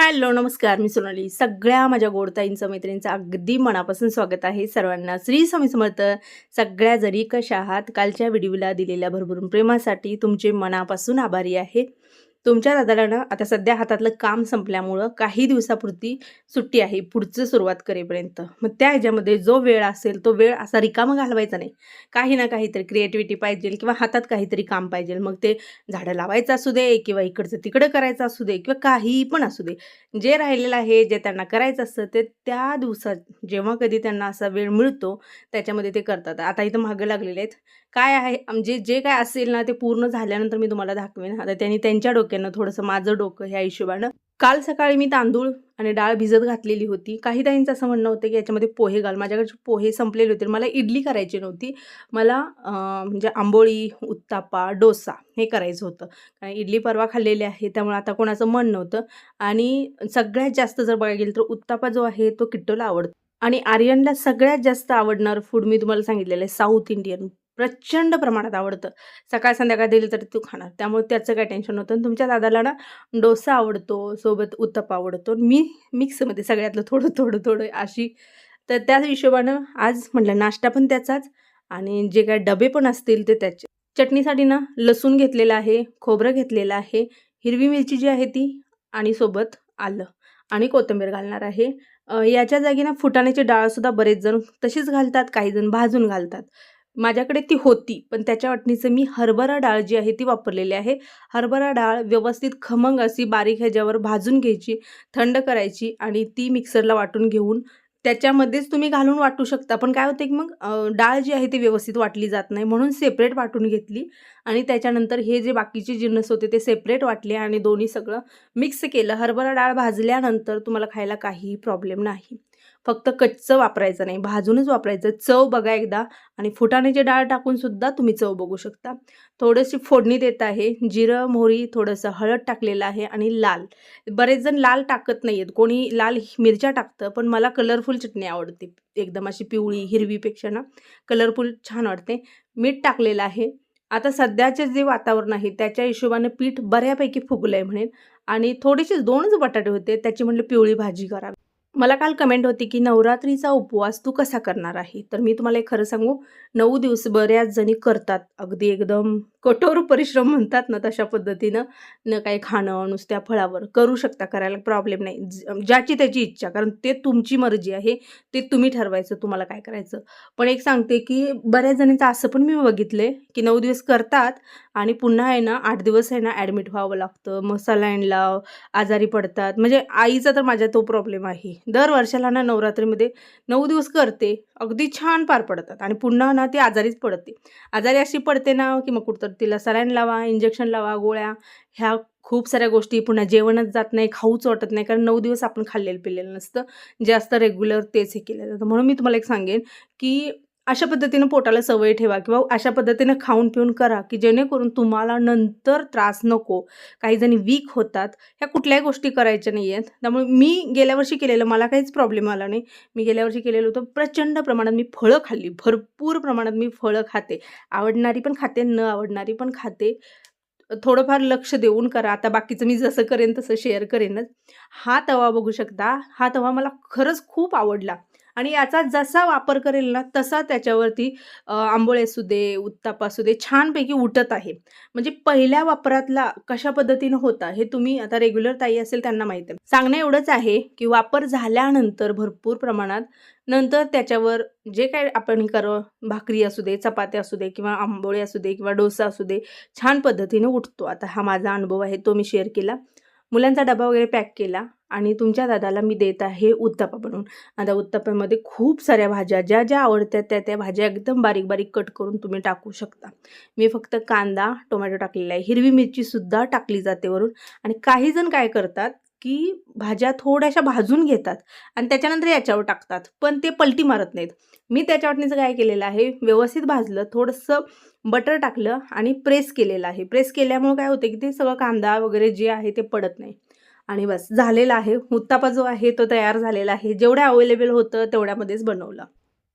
Hello नमस्कार मी सोनाली. सगळ्या माझ्या गोडताईंचं मैत्रिणींचं अगदी मनापासून स्वागत आहे. सर्वांना श्री स्वामी समर्थ. सगळ्या जरी कशा आहात कालच्या व्हिडिओला दिलेल्या भरभरून प्रेमासाठी तुमचे मनापासून आभारी आहे. तुमच्या दादाला ना आता सध्या हातातलं काम संपल्यामुळं काही दिवसापुरती सुट्टी आहे पुढचं सुरुवात करेपर्यंत. मग त्या ह्याच्यामध्ये जो वेळ असेल तो वेळ असा रिकामा घालवायचा नाही. काही ना काहीतरी क्रिएटिव्हिटी पाहिजे किंवा हातात काहीतरी काम पाहिजे. मग ते झाडं लावायचं असू दे किंवा इकडचं तिकडं करायचं असू दे किंवा काहीही पण असू दे. जे राहिलेलं आहे जे त्यांना करायचं असतं ते त्या दिवसात जेव्हा कधी त्यांना असा वेळ मिळतो त्याच्यामध्ये ते करतात. आता इथं मागं लागलेले आहेत. काय आहे म्हणजे जे काय असेल ना ते पूर्ण झाल्यानंतर मी तुम्हाला दाखवेन. आता त्यांनी त्यांच्या डोक्यानं थोडंसं माझं डोकं ह्या हिशोबानं. काल सकाळी मी तांदूळ आणि डाळ भिजत घातलेली होती. काही ताईंचं असं म्हणणं होतं की याच्यामध्ये पोहे घाल. माझ्याकडे पोहे संपलेले होते. मला इडली करायची नव्हती. मला म्हणजे आंबोळी उत्तापा डोसा हे करायचं होतं. कारण इडली परवा खाल्लेली आहे त्यामुळे आता कोणाचं मन नव्हतं. आणि सगळ्यात जास्त जर बघायला गेलं तर उत्तापा जो आहे तो किट्टोला आवडतो. आणि आर्यनला सगळ्यात जास्त आवडणारं फूड मी तुम्हाला सांगितलेलं आहे साऊथ इंडियन प्रचंड प्रमाणात आवडतं. सकाळ संध्याकाळ दिली तरी तू खाणार. त्यामुळे त्याचं काय टेन्शन नव्हतं. आणि तुमच्या दादाला ना डोसा आवडतो सोबत उत्तप्पा आवडतो. मी मिक्समध्ये सगळ्यातलं थोडं थोडं थोडं अशी. तर त्याच हिशोबानं आज म्हटलं नाश्ता पण त्याचाच आणि जे काय डबे पण असतील ते त्याचे. चटणीसाठी ना लसूण घेतलेलं आहे खोबरं घेतलेलं आहे हिरवी मिरची जी आहे ती आणि सोबत आलं आणि कोथिंबीर घालणार आहे. याच्या जागी ना फुटाण्याची डाळसुद्धा बरेच जण तशीच घालतात काही जण भाजून घालतात. माझ्याकडे ती होती पण त्याच्या वाटणीचं मी हरभरा डाळ जी आहे ती वापरलेली आहे. हरभरा डाळ व्यवस्थित खमंग अशी बारीक ह्याच्यावर भाजून घ्यायची थंड करायची आणि ती मिक्सरला वाटून घेऊन त्याच्यामध्येच तुम्ही घालून वाटू शकता. पण काय होते की मग डाळ जी आहे ती व्यवस्थित वाटली जात नाही म्हणून सेपरेट वाटून घेतली आणि त्याच्यानंतर हे जे बाकीचे जिन्नस होते ते सेपरेट वाटले आणि दोन्ही सगळं मिक्स केलं. हरभरा डाळ भाजल्यानंतर तुम्हाला खायला काहीही प्रॉब्लेम नाही. फक्त कच्चं वापरायचं नाही भाजूनच वापरायचं. चव बघा एकदा आणि फुटाण्याची डाळ टाकून सुद्धा तुम्ही चव बघू शकता. थोडीशी फोडणी देत आहे जिरं मोहरी थोडंसं हळद टाकलेलं आहे आणि लाल. बरेच जण लाल टाकत नाही आहेत कोणी लाल मिरच्या टाकतं पण मला कलरफुल चटणी आवडते. एकदम अशी पिवळी हिरवीपेक्षा ना कलरफुल छान वाटते. मीठ टाकलेलं आहे. आता सध्याचे जे वातावरण आहे त्याच्या हिशोबाने पीठ बऱ्यापैकी फुगलं आहे म्हणेन. आणि थोडेसे दोनच बटाटे होते त्याची म्हटलं पिवळी भाजी करावी मला काल कमेंट होती की नवरात्रीचा उपवास तू कसा करणार आहे? तर मी तुम्हाला एक खरं सांगू नऊ दिवस बऱ्याच जणी करतात. अगदी एकदम कठोर परिश्रम म्हणतात ना तशा पद्धतीनं. न काही खाणं नुसत्या फळावर. करू शकता करायला प्रॉब्लेम नाही. ज्याची त्याची इच्छा. कारण ते तुमची मर्जी आहे. ते तुम्ही ठरवायचं तुम्हाला काय करायचं. पण एक सांगते की बऱ्याच जणींचं असं पण मी बघितलं आहे की नऊ दिवस करतात आणि पुन्हा आहे ना आठ दिवस आहे ना ॲडमिट व्हावं लागतं. मग सलाईन लाव आजारी पडतात. म्हणजे आईचा तर माझ्या तो प्रॉब्लेम आहे. दर वर्षाला ना नवरात्रीमध्ये नऊ दिवस करते. अगदी छान पार पडतात. आणि पुन्हा ना ती आजारीच पडते. आजारी अशी पडते ना की मग कुठं तिला सलाईन लावा इंजेक्शन लावा गोळ्या. ह्या खूप साऱ्या गोष्टी पुन्हा जेवणच जात नाही खाऊच वाटत नाही. कारण नऊ दिवस आपण खाल्लेलं पिलेलं नसतं. जे असतं रेग्युलर तेच हे केलं जातं म्हणून मी तुम्हाला एक सांगेन की अशा पद्धतीनं पोटाला सवय ठेवा किंवा अशा पद्धतीनं खाऊन पिऊन करा की जेणेकरून तुम्हाला नंतर त्रास नको. काही जणी वीक होतात ह्या कुठल्याही गोष्टी करायच्या नाही आहेत त्यामुळे मी गेल्या वर्षी केलेलं मला काहीच प्रॉब्लेम आला नाही. मी गेल्या वर्षी केलेलं होतं प्रचंड प्रमाणात मी फळं खाल्ली. भरपूर प्रमाणात मी फळं खाते. आवडणारी पण खाते न आवडणारी पण खाते. थोडंफार लक्ष देऊन करा. आता बाकीचं मी जसं करेन तसं शेअर करेनच. हा तवा बघू शकता. हा तवा मला खरंच खूप आवडला. आणि याचा जसा वापर करेल ना तसा त्याच्यावरती आंबोळे असू दे उत्तापा असू दे छानपैकी उठत आहे. म्हणजे पहिल्या वापरातला कशा पद्धतीनं होता हे तुम्ही आता रेग्युलर ताई असेल त्यांना माहीत आहे. सांगणं एवढंच आहे की वापर झाल्यानंतर भरपूर प्रमाणात नंतर त्याच्यावर जे काय आपण कर भाकरी असू दे चपात्या असू दे किंवा आंबोळे असू दे किंवा डोसा असू दे छान पद्धतीने उठतो. आता हा माझा अनुभव आहे तो मी शेअर केला. मुलांचा डबा वगैरे पॅक केला. आणि तुमच्या दादाला मी देत आहे उत्तप्पा बनवून आता उत्तप्प्यामध्ये खूप साऱ्या भाज्या ज्या ज्या आवडत्या त्या त्या भाज्या एकदम बारीक बारीक कट करून तुम्ही टाकू शकता. मी फक्त कांदा टोमॅटो टाकलेला आहे. हिरवी मिरचीसुद्धा टाकली जाते वरून. आणि काही जण काय करतात की भाज्या थोड्याशा भाजून घेतात आणि त्याच्यानंतर याच्यावर टाकतात. पण ते पलटी मारत नाहीत. मी त्याच्या वाटणीचं काय केलेलं आहे? व्यवस्थित भाजलं थोडंसं बटर टाकलं आणि प्रेस केलेलं आहे. प्रेस केल्यामुळे काय होतं की ते सगळं कांदा वगैरे जे आहे ते पडत नाही. आणि बस झालेला आहे. उत्तापा जो आहे तो तयार झालेला आहे. जेवढं अवेलेबल होतं तेवढ्यामध्येच बनवलं.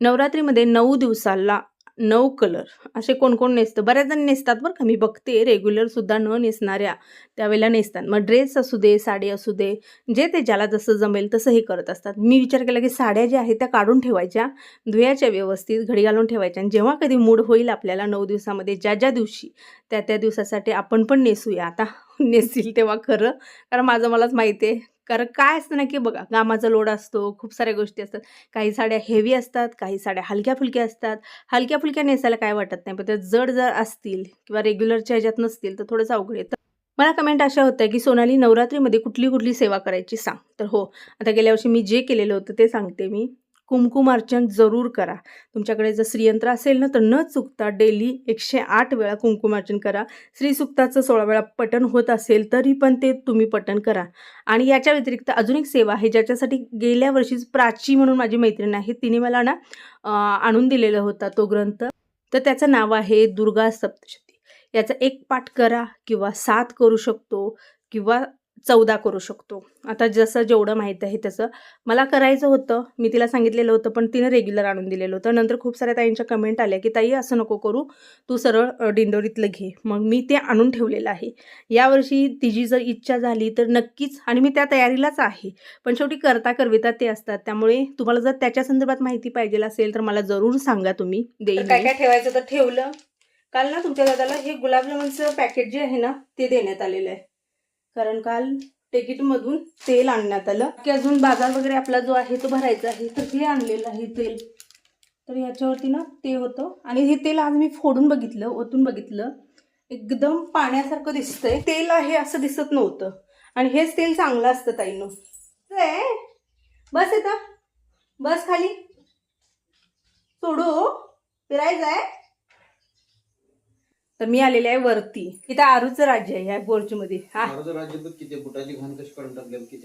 नवरात्रीमध्ये नऊ दिवसाला नऊ कलर असे कोण कोण नेसतं? बऱ्याच जण नेसतात बरं का. मी बघते रेग्युलरसुद्धा न नेसणाऱ्या त्यावेळेला नेसतात. मग ड्रेस असू दे साडी असू दे जे ते ज्याला जसं जमेल तसं हे करत असतात. मी विचार केला की साड्या ज्या आहेत त्या काढून ठेवायच्या धुयाच्या व्यवस्थित घडी घालून ठेवायच्या. आणि जेव्हा कधी मूड होईल आपल्याला नऊ दिवसामध्ये ज्या ज्या दिवशी त्या त्या दिवसासाठी आपण पण नेसूया. आता नेसील तेव्हा खरं. कारण माझं मलाच माहिती आहे. कारण काय असतं ना की बघा कामाचा लोड असतो खूप साऱ्या गोष्टी असतात. काही साड्या हेवी असतात काही साड्या हलक्या फुलक्या असतात. हलक्या फुलक्या नेसायला काय वाटत नाही. पण त्या जड जर असतील किंवा रेग्युलरच्या ह्याच्यात नसतील तर थोडंसं अवघड येतं मला कमेंट अशा होत्या की सोनाली नवरात्रीमध्ये कुठली कुठली सेवा करायची सांग? तर हो आता गेल्या वर्षी मी जे केलेलं होतं ते सांगते मी. कुमकुम अर्चन जरूर करा. तुमच्याकडे जर श्रीयंत्र असेल ना तर न चुकता डेली एकशे आठ वेळा कुमकुम अर्चन करा. श्रीसुक्ताचं सोळा वेळा पठण होत असेल तरी पण ते तुम्ही पठण करा. आणि याच्या व्यतिरिक्त अजून एक सेवा आहे ज्याच्यासाठी गेल्या वर्षीच प्राची म्हणून माझी मैत्रीण आहे तिने मला ना आणून दिलेला होता तो ग्रंथ. तर त्याचं नाव आहे दुर्गा सप्तशती. याचा एक पाठ करा किंवा सात करू शकतो किंवा चौदा करू शकतो. आता जसं जेवढं माहीत आहे तसं. मला करायचं होतं मी तिला सांगितलेलं होतं पण तिनं रेग्युलर आणून दिलेलं होतं. नंतर खूप साऱ्या ताईंच्या कमेंट आल्या की ताई असं नको करू. तू सरळ अ, दिंडोरीतलं घे. मग मी ते आणून ठेवलेलं आहे. यावर्षी तिची जर इच्छा झाली तर नक्कीच आणि मी त्या तयारीलाच आहे. पण शेवटी करता करविता ते असतात. त्यामुळे तुम्हाला जर त्याच्या संदर्भात माहिती पाहिजे असेल तर मला जरूर सांगा तुम्ही. देईल काय काय ठेवायचं? तर ठेवलं. काल ना तुमच्या दादाला हे गुलाबजामुनचं पॅकेट जे आहे ना ते देण्यात आलेलं आहे. कारण काल टिकीटमधून तेल आणण्यात आलं. की अजून बाजार वगैरे आपला जो आहे तो भरायचा आहे तर हे आणलेलं आहे तेल. तर ह्याच्यावरती ना ते होतं. आणि हे तेल आज मी फोडून बघितलं ओतून बघितलं. एकदम पाण्यासारखं दिसतंय. तेल आहे असं दिसत नव्हतं. आणि हेच तेल चांगलं असतं ताईनं. बस येतं बस खाली. सोडू. फिरायचं आहे तर मी आलेले आहे वरती. इथं आरूचं राज्य आहे या हा.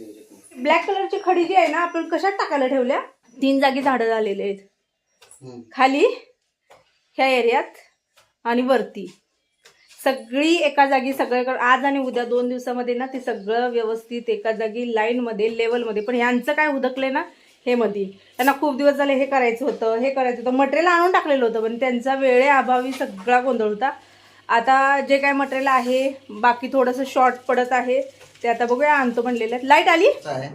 ह्याच्यातून. ब्लॅक कलरची खडी जी आहे ना आपण कशात टाकायला ठेवल्या? तीन जागी झाडं झालेले आहेत. खाली ह्या एरियात आणि वरती. सगळी एका जागी सगळं आज आणि उद्या दोन दिवसामध्ये ना ते सगळं व्यवस्थित एका जागी लाईनमध्ये लेवलमध्ये. पण ह्यांचं काय उदकले ना हे मध्ये त्यांना खूप दिवस झाले हे करायचं होतं हे करायचं होतं. मटेरियल आणून टाकलेलं होतं पण त्यांचा वेळेअभावी सगळा गोंधळ होता. आता जे काय मटेरियल आहे बाकी थोडंसं शॉर्ट पडत आहे ते आता बघूया आणतो म्हणलेलं. लाइट आली? आहे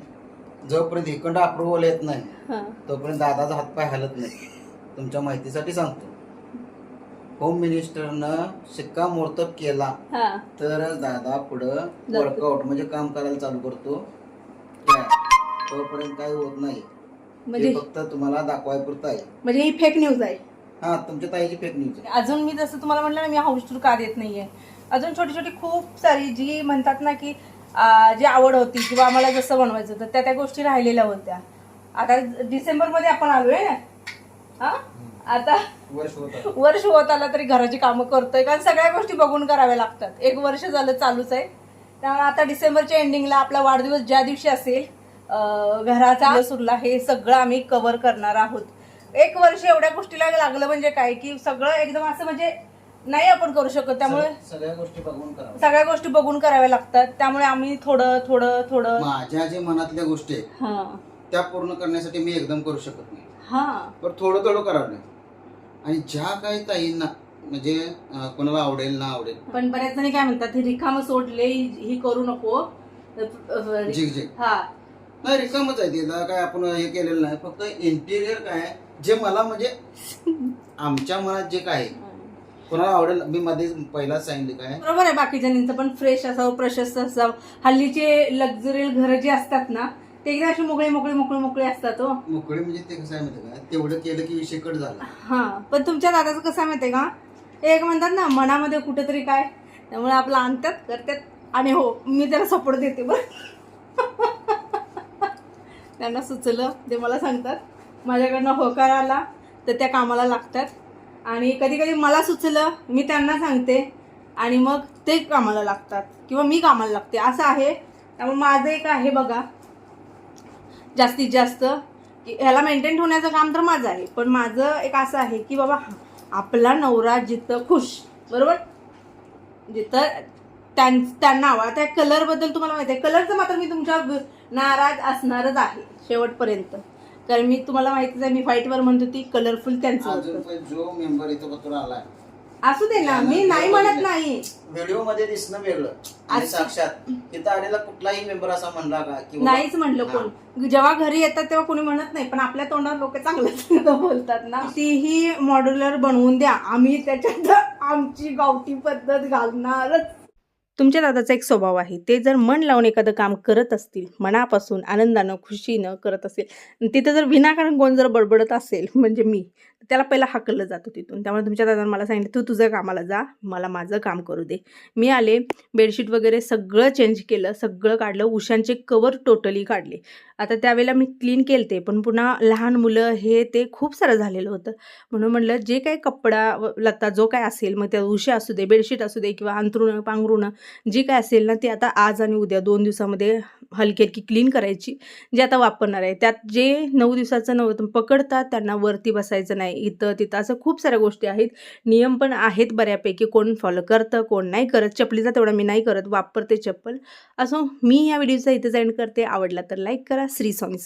जोपर्यंत इकडं अप्रुव्हल येत नाही हां. तोपर्यंत दादाचा हातपाय हलत नाही. तुमच्या माहितीसाठी सांगतो. होम मिनिस्टरनं शिक्कामोर्तब केला हां. तर दादा पुढं जातो. वर्कआउट म्हणजे काम करायला चालू करतो. काय? तोपर्यंत काही होत नाही. म्हणजे? हे फक्त तुम्हाला दाखवायपुरतं आहे. म्हणजे ही फेक न्यूज आहे. हा तुमच्या ताईची फेक न्यूज आहे अजून मी जसं तुम्हाला म्हटलं ना मी हाऊस टूर का देत नाहीये. अजून छोटी छोटी खूप सारी जी म्हणतात ना की जी आवड होती किंवा आम्हाला जसं बनवायचं होतं त्या त्या गोष्टी राहिलेल्या होत्या. आता डिसेंबरमध्ये आपण आलोय ना? हा? आता वर्ष होत वर्ष होत आलं तरी घराची कामं करतोय कारण सगळ्या गोष्टी बघून कराव्या लागतात. एक वर्ष झालं चालूच आहे. त्यामुळे आता डिसेंबरच्या एंडिंगला आपला वाढदिवस ज्या दिवशी असेल अं, घराचा सुरला हे सगळं आम्ही कव्हर करणार आहोत. एक वर्ष एवढ्या गोष्टीला लागलं म्हणजे काय? की सगळं एकदम असं म्हणजे नाही आपण करू शकत. त्यामुळे सगळ्या गोष्टी बघून करा सगळ्या गोष्टी बघून कराव्या लागतात. त्यामुळे आम्ही थोडं थोडं थोडं माझ्या जे मनातल्या गोष्टी आहेत हा. त्या पूर्ण करण्यासाठी मी एकदम करू शकत नाही. हा. पण थोडं थोडं करावं लागेल. आणि ज्या काही ताईंना म्हणजे अं, कोणाला आवडेल ना आवडेल. पण बऱ्याच जणी काय म्हणतात हे रिकामं सोडले ही करू नको. अं, झिग झिग हा. नाही रिकामच आहे तिला काय आपण हे केलेलं नाही. फक्त इंटिरियर काय आहे, जे मला म्हणजे आमच्या मनात जे काय आहे, कोणाला आवडेल मी मध्ये पहिलाच सांगितले काय? बरोबर आहे बाकी जणींचं पण फ्रेश असावं प्रशस्त असावं. हल्लीचे लक्झरी घरं जी असतात ना ते एकदा अशी मोकळे मोकळे मोकळे मोकळे असतात हो. मोकळे म्हणजे ते कसं आहे माहिती का? तेवढं केलं की विषय कट झाला. हा पण तुमच्या दादाचं कसं आहे माहितीये का? एक म्हणतात ना मनामध्ये कुठेतरी काय त्यामुळे आपलं आणतात करतात. आणि हो मी त्याला सपोर्ट देते बरं. त्यांना सुचलं ते मला सांगतात. माझ्याकडनं होकार आला तर त्या कामाला लागतात. आणि कधी कधी मला सुचलं मी त्यांना सांगते आणि मग ते कामाला लागतात किंवा मी कामाला लागते. असं आहे. त्यामुळे माझं एक आहे बघा जास्तीत जास्त की ह्याला मेंटेन ठेवण्याचं काम तर माझं आहे. पण माझं एक असं आहे की बाबा आपला नवरा जिथं खुश बरोबर? जिथं त्यां त्यांना आवड त्या कलरबद्दल तुम्हाला माहिती आहे. कलरचं मात्र मी तुमच्या नाराज असणारच आहे शेवटपर्यंत. कारण मी तुम्हाला माहितीच आहे मी व्हाईटवर म्हणत होती कलरफुल त्यांचं अजून होतं. पण जो मेंबर इथं पत्र आलाय. असू दे ना मी नाही म्हणत नाही. व्हिडिओमध्ये दिसणं वेगळं. आणि साक्षात तिथं आलेला कुठलाही मेंबर असा म्हणला का की बाबा- नाहीच म्हणलं हा. कोण. जेव्हा घरी येतात तेव्हा कोणी म्हणत नाही पण आपल्या तोंडावर लोक चांगलं बोलतात ना. तीही मॉड्युलर बनवून द्या. आम्ही त्याच्यात आमची गावठी पद्धत घालणारच. तुमच्या दादाचा एक स्वभाव आहे. ते जर मन लावून एखादं काम करत असतील मनापासून आनंदानं खुशीनं करत असेल तिथं जर विनाकारण कोण जर बडबडत असेल म्हणजे मी त्याला पहिला हाकललं जातो तिथून. त्यामुळे तुमच्या दादानं मला सांगितलं तू तुझं कामाला जा मला माझं काम करू दे. मी आले बेडशीट वगैरे सगळं चेंज केलं सगळं काढलं उशांचे कवर टोटली काढले. आता त्यावेळेला मी क्लीन केलं ते पण पुन्हा लहान मुलं हे ते खूप सारं झालेलं होतं. म्हणून म्हणलं जे काही कपडा व लत्ता जो काय असेल मग त्या उशा असू दे बेडशीट असू दे किंवा अंथरुणं पांघरुणं जी काय असेल ना ती आता आज आणि उद्या दोन दिवसामध्ये हलकी हलकी क्लीन करायची जे आता वापरणार आहे. त्यात जे नऊ दिवसाचं नवरत्न पकडतात त्यांना वरती बसायचं नाही इथं तिथं असं खूप साऱ्या गोष्टी आहेत. नियम पण आहेत बऱ्यापैकी कोण फॉलो करतं कोण नाही करत. चपलीचा तेवढा मी नाही करत वापरते चप्पल. असो मी या व्हिडिओचा इथं एंड करते. आवडला तर लाईक करा. श्री स्वामी